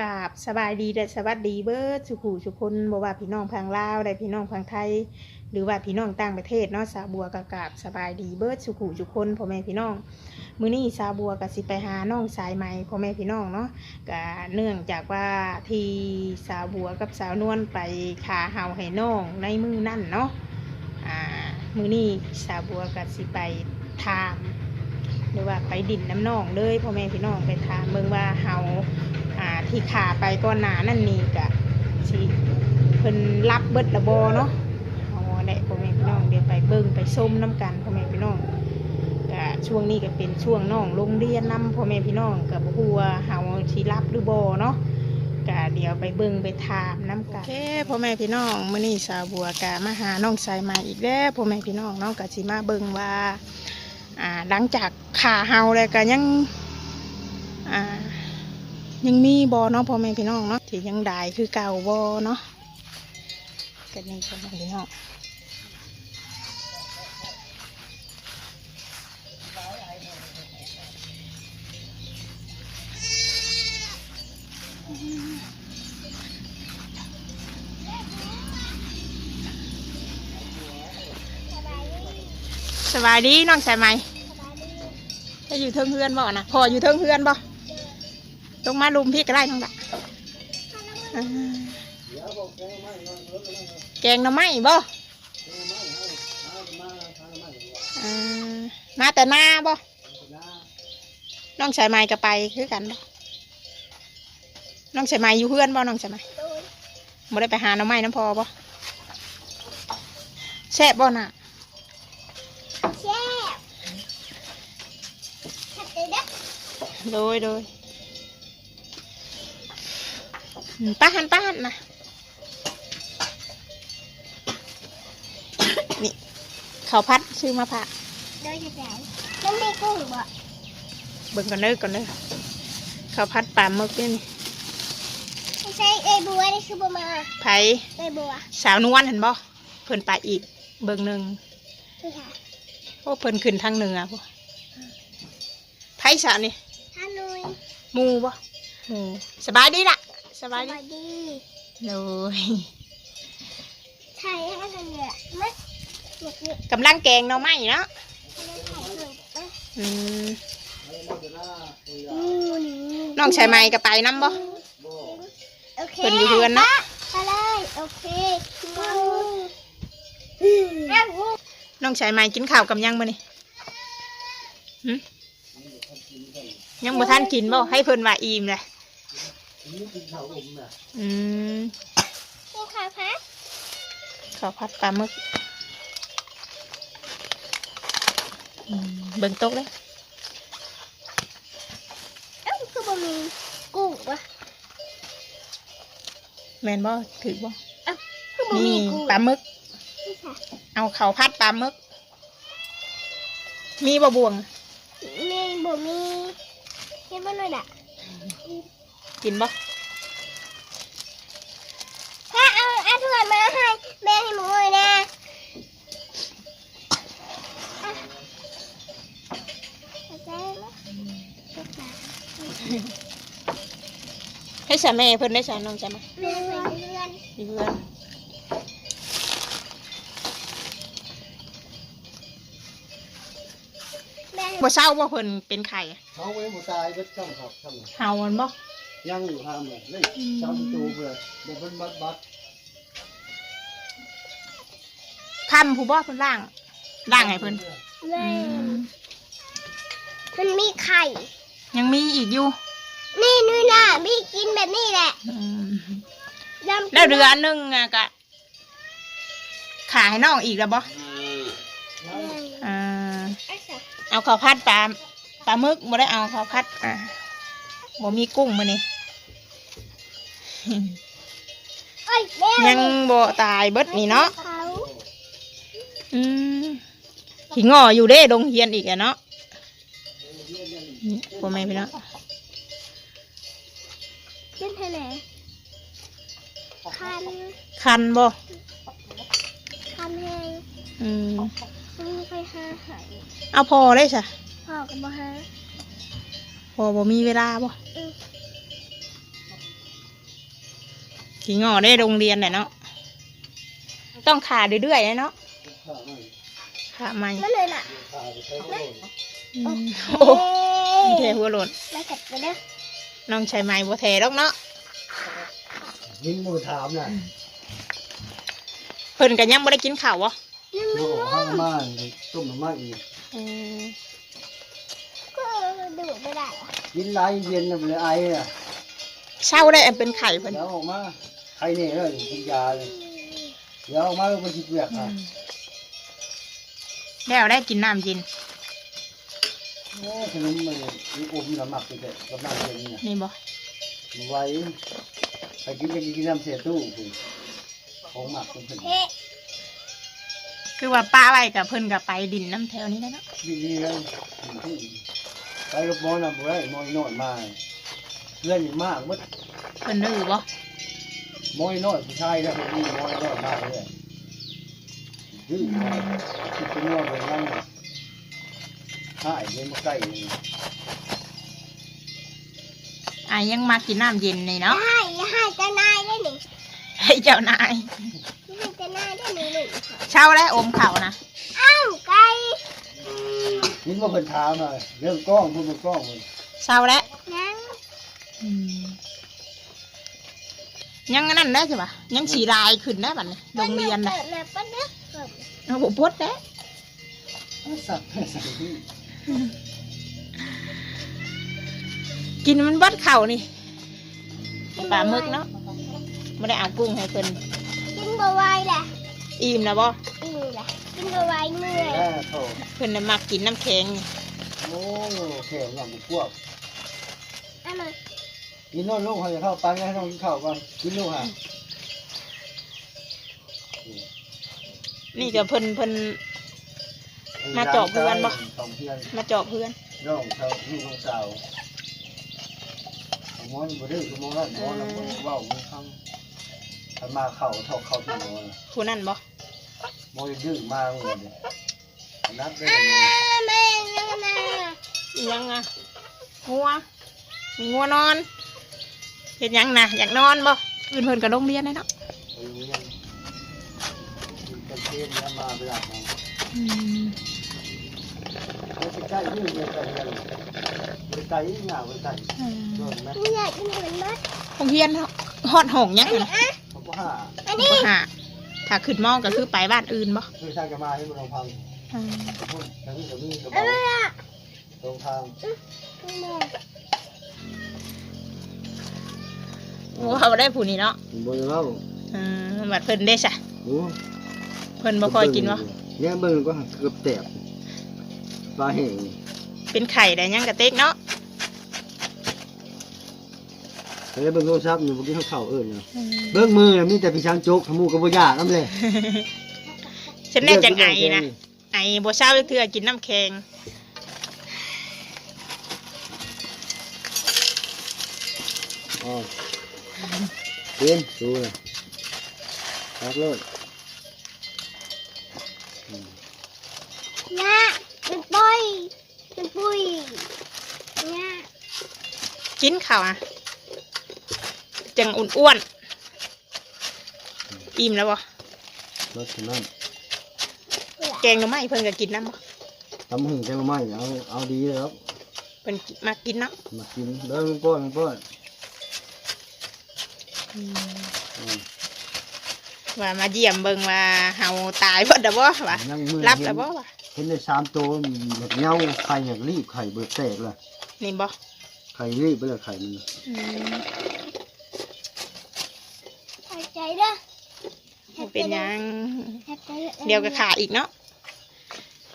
กาบสบายดีและสวัสดีเบิร์ดสุขูสุคนบ่ว่าพี่น้องพังลาวและพี่น้องพังไทย หรือว่าพี่น้องต่างประเทศเนาะสาบัวกกาบสบายดีเบิร์ดสุขูสุคนพ่อแม่พี่น้องมื้อนี้สาบัวก็สิไปหาน้องสายไหมพ่อแม่พี่น้องเนาะก็เนื่องจากว่าที่สาบัวกับสาวนวลไปขาเฮาให้น้องในมือนั่นเนาะอ่ามื้อนี้สาบัวก็สิไปถามหรือว่าไปดินน้ำนองเลยพ่อแม่พี่น้องไปถามเบิ่งว่าเฮาอ่า ที่ขาไปก่อนหนานั่นนี่กะสิเพิ่นรับเบิดละบอเนาะเอาแหละพ่อแม่พี่น้องเดี๋ยวไปเบิ่งไปส้มน้ำกันพ่อแม่พี่น้องกะช่วงนี้ก็เป็นช่วงน้องโรงเรียนนํพ่อแม่พี่น้องกับบัวเฮาสิรับหรือบอเนาะกะเดี๋ยวไปเบิ่งไปถามน้ำกันโอเคพ่อแม่พี่น้องมื้อนี้สาวบัวกะมาหาน้องสายมาอีกแล้วพ่อแม่พี่น้องเนาะกะสิมาเบิ่งว่าอ่าหลังจากขาเฮาแล้วก็ยัง ยังมีบอเนาะพ่อแม่พี่น้องเนาะที่ยังได้คือเก่าบอเนาะกันนี่พ่อแม่พี่น้องสบายดีน้องใส่ไหมจะอยู่เทิงเพื่อนบ่นะพออยู่เทิงเพื่อนบ่ ลงมาลุมพี่ก็ได้ทั้งละอ่าแกงหน่อไม้บ่อ่ามาแต่หน้าบ่น้องใส่ไม้ก็ไปคือกันบ่น้องใส่ไม้อยู่เพื่อนบ่น้องใส่ไม้บ่ได้ไปหาหน่อไม้น้ำพอบ่แซ่บบ่น่ะแซ่บขัดเลยนะโดยโดย ป้าหันป้าหันนะนี่ข้าวพัดซื้อมาผ่าโดยจะไหนมันมีกุ้งบ่เบิ่งก่อนเด้อก่อนเด้อข้าวพัดปลาหมึกนี่นี่ไม่ใช่เอ้ยบัวนี่คือบัวมาไผเอ้ยบัวสาวนวลเห็นบ่เพิ่นไปอีก เบิ่งหนึ่งคือค่ะโอ้เพิ่นขึ้นทางเหนือบ่ไผสาวนี่ฮานุยหมูบ่หมูสบายดีล่ะ สสบายดีวัสดีโดยไทยให้กันเนี่ยมั้ยหนุกนี่กำลังแกงหน่อไม้เนาะให้ได้ถ่ายหนึ่งมั้ยอืมอืมนี่น้องชายไม้ก็ไปนํบ่โอเคเพิ่นอยู่เพื่อนเนาะไปเลยโอเคอืมอะงูน้องชายไม้กินข้าวกับยังมื้อนี่หึยังบ่ทันกินบ่ให้เพิ่นว่าอิ่มเลย อืมกินข้าวพัดข้าวผัดปลาหมึกอืมเบิ่งโต๊ะเลยเอ้าคือบ่มีกุ้งวะแม่นบ่ถือบ่เอ้าคือบ่มีนี่กุ้งปลาหมึก นี่ค่ะเอาข้าวผัดปลาหมึก มีบ่บวง มีบ่มีเห็นบ่หน่อยน่ะ กินบ่ถ้าเอาเอาถ้วยมาให้แม่ให้หมูเลยนะอะเข้าใจไหมเข้าใจให้สาแม่เพิ่นได้สาน้องจ้ะมาแม่ไปเรียนอยู่เพื่อนแม่บ่เศร้าบ่เพิ่นเป็นไข่เขาไว้หมดตายเบิดช่องครับช่องเฮามันบ่ ยังอยู่ห้ามเลยเลยเจ้าประตูเบื่อเดี๋ยวเป็นบัดบัดคำผู้บ่เพิ่นล่างล่างให้เพิ่นแม่มันมีไข่ ยังมีอีกอยู่นี่นู่นน่ะมีกินแบบนี้แหละอืมยำแล้วเดือนหนึงอะก็ขายให้น้องอีกแล้วบ่แม่อ่าไอ้สัสเอาข้าวผัดปลาปลาหมึกบ่ได้เอาข้าวผัดอ่า บ่มีกุ้งมื้อนี้เอ้ยแม่ยังบ่ตายเบิดนี่เนาะเขาอืมขี้งออยู่เด้ดงเฮียนอีกอะเนาะนี่พ่อแม่พี่น้องขึ้นทะเลคัน คันบ่คันแห้งอืมไม่มีใครหาหายเอาพอได้จ้ะพ่อกับบ่หา พอบ่มีเวลาบ่อืมขี้งอได้โรงเรียนแหละเนาะต้องขาเรื่อยๆนะเนาะข้าวไม่ขาใหม่มันเลยล่ะข้าวไปใช้ก็โดนอืมโอ้เทหัวหล่นมากัดไปเด้อน้องใช้ไม้บัเทดอกเนาะยิงมือถามน่ะเพิ่นกันยังไม่ได้กินข้าววะยังโอ้ไม่ข้าวมาต้มน้ำมันอีกอืมก็ดู ไม่ได้อะกินไรเย็นน่ะเลยไออะเช่าได้อันเป็นไข่เพิ่นเดี๋ยวออกมาใครเนี่ยเลยกินยาเลยเดี๋ยวออกมาก็เป็นสิบเวียกอือะมแล้วได้กินน้ำเย็นโอ้ขนมมันมีอมน้ำหมักไปเถอะกับน้ำเย็นเนี่ยนี่บ่ไว้ไปกินจะกินน้ำเสียตู้คุณของหมักเป็นเพิ่นเฮ้คือว่าป้าไว้กับเพิ่นกับไปดินน้ำแถวนี้แล้วเนาะดีๆเลย ไปกับหมอนำบ่ได้หมอยน้อยมาเพื่อนนี่มากมัดเพิ่นดื้อบ่หมอยน้อยผู้ชายนะคนนี้หมอยน้อยมากเลยดื้อคิดเป็นว่าเป็นนั่งหายเลยมาใกล้เลยอายยังมากินน้ำเย็นนี่เนาะให้ให้จะนายได้หนึ่งให้เจ้านายให้จะนายได้หนึ่งหนึ่งเช่าได้อมข้าวนะอ้าวไก่ ยินว่าเป็นถามมาเรื่องกล้องพูดเป็นกล้องเลยเช่าแล้วยังยังอันนั่นได้ใช่ปะยังสีลายขึ้นได้บัดนี้โรงเรียนนะเปิดแล้วปะเนี่ยเปิดเอาบุพดได้สัตว์สัตว์ที่กินมันเบัดเข่านี่ปลาหมึกเนาะไม่ได้เอากุ้งให้เพิ่นกินบะไวแหละอิ่มนะบ่อิ่มแหละ กินบะไวเมื่อย แม่โถเพิ่นน่ะมักกินน้ำแข็งนี่โอ้แข็งอย่างพวกเอันนั้นกินโน่นลูกเขาจะเข้าปันให้น้องกินข้าวก่อนกินลูกฮะนี่ก็เพิ่นเพิ่น มาเจาะเพื่อนปะสองเพื่อนมาเจาะเพื่อนน้องเขาลูกน้องสาวหมอนบ่ดื้อก็มองแล้วหมอนแล้วบ่เว้าบ่ฟังถ้ามาเข้าเท่าเข้าที่หมอน ผู้นั่นบ่ หมอนดื้อมากเลยเนี่ยนัดได้อ้าเลยแม่ยังไงอิหยังอะงัวงัวนอนเห็นยังนะอยากนอนบ่อื่นเพิ่นก็โรงเรียนได้เนาะไปโรงเรียนกินกันเทศเนี่ยมาเวลามาอืมไม่ไปใกล้ยืดเลยใกล้เลยไปไกลหน้าไปไกลโดนไหมไม่อยากกินเหมือนมัดโรงเรียนฮอดห้องยังอันนี้ นะอะเขาก็ห้าอันนี้บ่หาถ้าขึ้นมองก็คือไปบ้านอื่นบ่คือทางจะมาให้มันลงพังอืมพุ่นทางนี้กับนี่กับอันเรานี้อะตรงทางแม่โอ้เขาได้ผู้นี้เนาะบนเราอืมบัดเพิ่นได้ซะโอ้เพิ่นบ่ค่อยกินบ่เนี่ยเบิ่งก็เกือบแตกปลาแห้งเป็นไข่ได้ยังกระเต็กเนาะ แล้วเบิ่งโทรศัพท์อยู่เมื่อกี้เขาเข้าเอิ้นเนาะอืมเบิ่งมือมีแต่พี่ช้างโจ๊กขมูก็บ่ยากนำเลยฉันแน่จังไอนะไอบ่เช้าเทื่อกินน้ำแข็งอ๋อเป็นดูเลยครับเลยเนี่ยเป็นปุยเป็นปุยเนี่ยกินข้าวอะ จังอุ่นอ้วนอิ่มแล้วบ่รถนั่นแกงหน่อไม้เพิ่นก็กินน้ำบ่ทำหึงแกงไม้เอาเอาดีเลยครับเพิ่นมากินเนาะมากินเด้อลุงป้อนลุงป้อนอืมอืมว่ามาเยี่ยมเบิ่งว่าเฮาตายเบิดแล้วบ่ว่ายังมือรับเห็แล้วนบ่ว่าเห็นได้สามตัวแบบเงาไข่อย่างรีบไข่เบิดแตกเลยนี่บ่ไข่รีบไปเลยไข่มันอืมหายใจเด้อบ่เป็นหยังหายใจเดี๋ยวก็ขาอีกเนาะ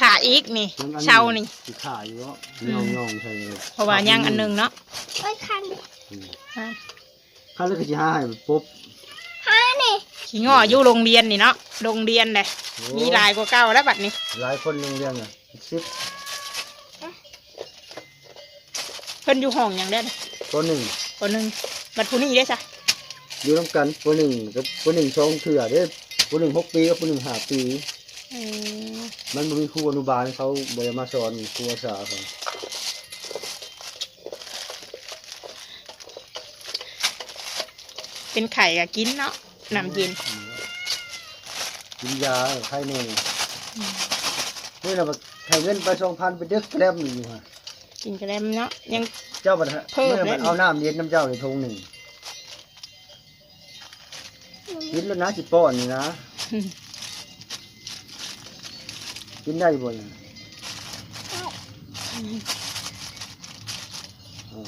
ขาอีกนี่เช้านี่สิขาอยู่เนาะยองยองๆใช่เลยเพราะว่ายังอันหนึงเนาะโอ้ยคันอืมอ่าข้าแล้วก็จะหาให้ปุ๊บหานี่ขี้ง้ออยู่โรงเรียนนี่เนาะโรงเรียนเลยโอ้มีหลายกว่าเก่าแล้วบัดนี้หลายคนโรงเรียนอะสิบเพิ่นอยู่ห้องหยังได้อ ตัวหนึ่งคนหนึงบัดผู้นี้ได้อจ้ะ อยู่ร่วมกันตัวหนึ่งกับตัวหนึ่งสองเถื่อเด้อตัวหนึ่งหกปีกับตัวหนึ่งห้าปีอืมมันบ่มีครูอนุบาลเขาบริมาสอนครูภาษาเขาเป็นไข่ก็กินเนาะน้ำเย็นกินยาไข้นี่นี่เราไข่เงินไปสองพันไปเด็กแกล้มอยู่ฮะกินกระแลมเนาะยัง เจ้าบัดฮะเพิ่มเมื่อแล้มัวนเอาน้ำเย็นน้ำเจ้าในทงหนึ่ง กินแล้วนะสิป้อนนี่นะอืมกินได้บ่เนี่ยอ๋อ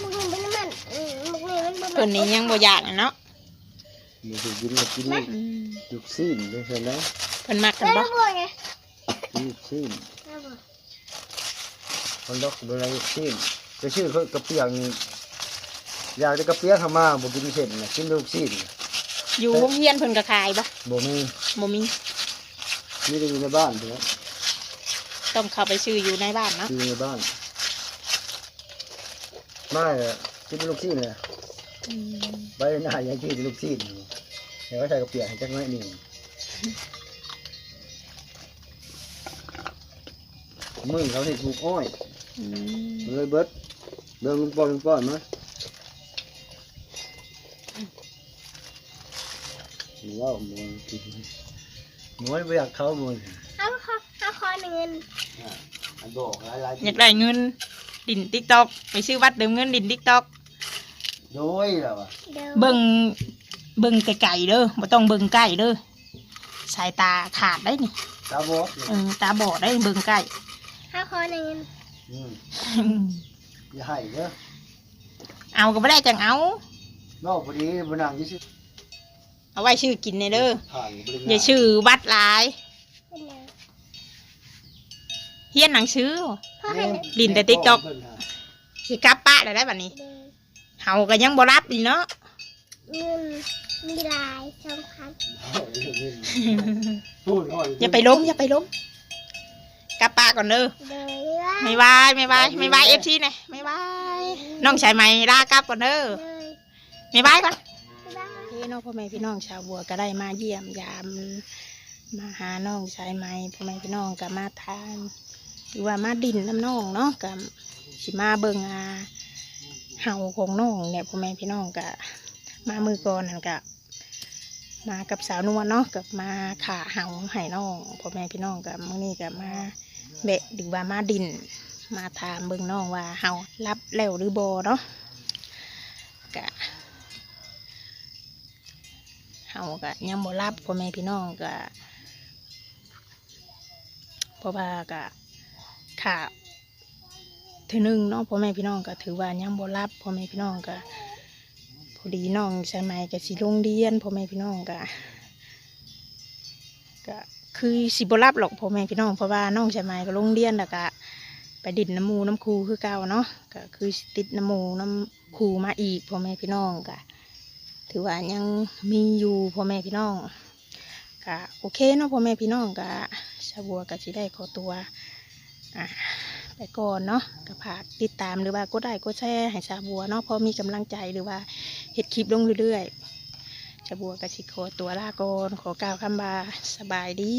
มึงเห็นเป็นมันอืมมึงเห็นมันเป็นเพิ่นนี่ยังบ่อยากอะเนาะมีสิกินก็กินลูกอืมลูกซีนได้ใช่ไหมเพิ่นมักกันแล้บ่วบัวไงลูกซีนแล้วบัวคนดอกเวลาลูกซีนจะชื่อเขากระเปียกนี่ อยากได้กระเปียกเข้ามาบ่กินเสร็จนะกินลูกซีนน่ะอยู่โรงเรียนเพิ่นก็ขายบ่บ่มีบ่มีมีแต่อยู่ในบ้านเถอะต้องเข้าไปซื้ออยู่ในบ้านเนาะอยู่ในบ้านไม่อะกินลูกซีนเลยอืมใบหน้ายังกินลูกซีนอยู่แต่ว่าใส่กระเปียกให้จักน้อยหนึ่งมือเขาให้ปลูกอ้อย อืม เลยเบิดเดินลุงป้อนลุงป้อนมา ว้าวมวนกินมวนไม่อยากเข้ามวนเอาขอเอาขอหนึ่งเงินอันดอกหลายหลายอยากได้เงินดิน TikTok ไปซื้อวัดเดิมเงินดิน TikTok โดยแล้วอะเดี๋ยวเบิ่งเบิ่งไกลๆเด้อบ่ต้องเบิ่งใกล้เด้อสายตาขาดได้นี่ตาบอดเออตาบอดได้เบิ่งใกล้เอาขอหนึ่งเงินอืมอย่าให้เด้อเอาก็บ่ได้จังเอานอกพอดีบนังยี่สิบ เอาไว้ชื่อกินในเด้อผ่านบริอย่าชื่อวัดหลายเป็นไงเฮียนหนังสือพ่อให้ดินแต่ TikTok สิกลับป้าได้ได้บัดนี้เดินเฮาก็ยังบ่รับอีกเนาะ เงินมีลายสองพันพูดก่อนอย่าไปล้มอย่าไปล้มกลับป้าก่อนเด้อเดินว่าไม่บายไม่บายไม่บาย FT นะไม่บายน้องชายใหม่ลากลับก่อนเด้อเลย ไม่บายก่อน พี่น้องพ่อแม่พี่น้องชาวบัวก็ได้มาเยี่ยมยามมาหาน้องชายใหม่พ่อแม่พี่น้องก็มาทานหรือว่ามาดินน้ำน้องเนาะกับสิมาเบิงอาเห่าของน้องเนี่ยพ่อแม่พี่น้องก็มามือก่อนนั่นก็มากับสาวนวลเนาะกับมาขาเห่าไห้น้องพ่อแม่พี่น้องกับมื้อนี้ก็มาเบะหรือว่ามาดิน มาถามเบิงน้องว่าเห่ารับแล้วหรือบ่เนาะก็ เฮาก็ยังบ่รับพ่อแม่พี่น้องก็เพราะว่าก็ค่ะถือหนึ่งเนาะพ่อแม่พี่น้องก็ถือว่ายังบ่รับพ่อแม่พี่น้องก็พอดีน้องใช่ไหมก็สิโรงเรียนพ่อแม่พี่น้องก็ก็คือสิบ่รับหรอกพ่อแม่พี่น้องเพราะว่าน้องใช่ไหมก็โรงเรียนแล้วก็ไปดิดน้ำมูน้ำคูคือเก่าเนาะก็คือติดน้ำมูน้ำคูมาอีกพ่อแม่พี่น้องก็ ถือว่ายังมีอยู่พ่อแม่พี่น้องก็โอเคเนาะพ่อแม่พี่น้องก็ชาวบัวก็สิได้ขอตัวอะไปก่อนเนาะก็ฝากติดตามหรือว่ากดไลค์กดแชร์ให้ชาวบัวเนาะพอมีกำลังใจหรือว่าเห็ดคลิปลงเรื่อยๆชาวบัวก็สิขอตัวลาก่อนขอกล่าวคำบาสบายดี